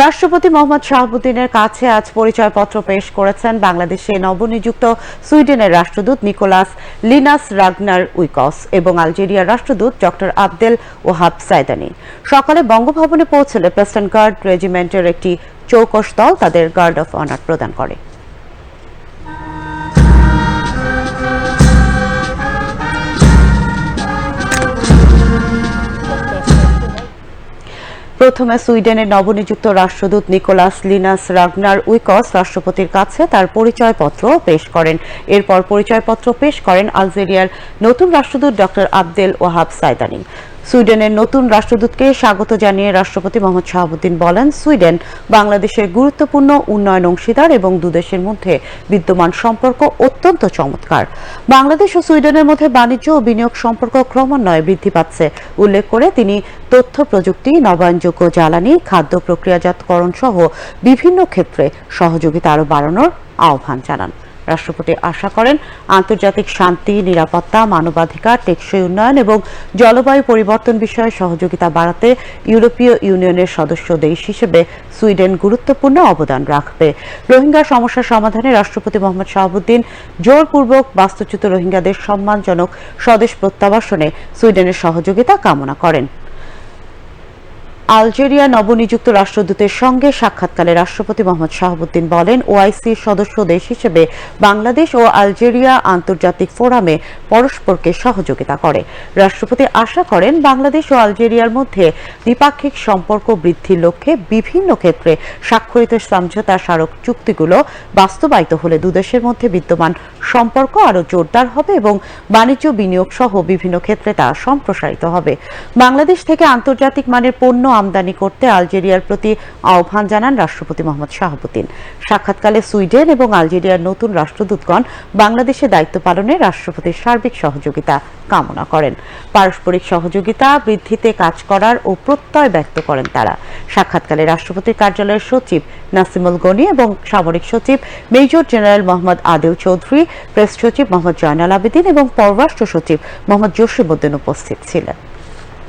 রাষ্ট্রপতি মোহাম্মদ শাহাবুদ্দিনের কাছে আজ পরিচয়পত্র পেশ করেছেন বাংলাদেশে নবনিযুক্ত সুইডেনের রাষ্ট্রদূত নিকোলাস লিনাস রাগনার উইকস এবং আলজেরিয়ার রাষ্ট্রদূত ডক্টর আবদেল ওহাব সাইদানি সকালে বঙ্গভবনে পৌঁছলে প্রেস্টন গার্ড রেজিমেন্টের একটি চৌকশ দল তাদের গার্ড অফ অনার প্রদান করে। প্রথমে সুইডেনের নবনিযুক্ত রাষ্ট্রদূত নিকোলাস লিনাস রাগনার উইকস রাষ্ট্রপতির কাছে তার পরিচয়পত্র পেশ করেন। এরপর পরিচয়পত্র পেশ করেন আলজেরিয়ার নতুন রাষ্ট্রদূত ডক্টর আবদেল ওয়াহাব সাইদানি সুইডেনের নতুন রাষ্ট্রদূতকে স্বাগত জানিয়ে রাষ্ট্রপতি মোহাম্মদ শাহাবুদ্দিন বলেন, সুইডেন বাংলাদেশের গুরুত্বপূর্ণ উন্নয়ন অংশীদার এবং দুদেশের মধ্যে বিদ্যমান সম্পর্ক অত্যন্ত চমৎকার। বাংলাদেশ ও সুইডেনের মধ্যে বাণিজ্য ও বিনিয়োগ সম্পর্ক ক্রমান্বয়ে বৃদ্ধি পাচ্ছে। উল্লেখ করে তিনি তথ্য প্রযুক্তি, নবায়নযোগ্য জ্বালানি, খাদ্য প্রক্রিয়াজাতকরণ সহ বিভিন্ন ক্ষেত্রে সহযোগিতা আরও বাড়ানোর আহ্বান জানান। রাষ্ট্রপতি আশা করেন আন্তর্জাতিক শান্তি, নিরাপত্তা, মানবাধিকার, টেকসই উন্নয়ন এবং জলবায়ু পরিবর্তন বিষয়ে সহযোগিতা বাড়াতে ইউরোপীয় ইউনিয়নের সদস্য দেশ হিসেবে সুইডেন গুরুত্বপূর্ণ অবদান রাখবে। রোহিঙ্গা সমস্যা সমাধানে রাষ্ট্রপতি মোহাম্মদ শাহাবুদ্দিন জোরপূর্বক বাস্তুচ্যুত রোহিঙ্গাদের সম্মানজনক স্বদেশ প্রত্যাবাসনে সুইডেনের সহযোগিতা কামনা করেন। আলজেরিয়া নবনিযুক্ত রাষ্ট্রদূতের সঙ্গে সাক্ষাৎকালে রাষ্ট্রপতি মোহাম্মদ শাহাবুদ্দিন বলেন ওআইসির সদস্য দেশ হিসেবে বাংলাদেশ ও আলজেরিয়া আন্তর্জাতিক ফোরামে পরস্পরকে সহযোগিতা করে। রাষ্ট্রপতি আশা করেন, বাংলাদেশ ও আলজেরিয়ার মধ্যে দ্বিপাক্ষিক সম্পর্ক বৃদ্ধির লক্ষ্যে বিভিন্ন ক্ষেত্রে স্বাক্ষরিত সমঝোতা স্মারক চুক্তিগুলো বাস্তবায়িত হলে দুদেশের মধ্যে বিদ্যমান সম্পর্ক আরও জোরদার হবে এবং বাণিজ্য বিনিয়োগ সহ বিভিন্ন ক্ষেত্রে তা সম্প্রসারিত হবে। বাংলাদেশ থেকে আন্তর্জাতিক মানের পণ্য আমদানি করতে আলজেরিয়ার প্রতি আহ্বান জানান রাষ্ট্রপতি মোহাম্মদ শাহাবুদ্দিন। সাক্ষাৎকালে সুইডেন এবং আলজেরিয়ার নতুন রাষ্ট্রদূতগণ বাংলাদেশে দায়িত্ব পালনে রাষ্ট্রপতির সার্বিক সহযোগিতা কামনা করেন। পারস্পরিক সহযোগিতা, বৃদ্ধিতে কাজ করার ও প্রত্যয় ব্যক্ত করেন তারা। সাক্ষাৎকালে রাষ্ট্রপতির কার্যালয়ের সচিব নাসিমুল গনি এবং সামরিক সচিব major general Mohammad Adil Chowdhury, press সচিব মোহাম্মদ জয়নাল আবেদিন এবং পররাষ্ট্র সচিব মোহাম্মদ জসিমউদ্দিন উপস্থিত ছিলেন।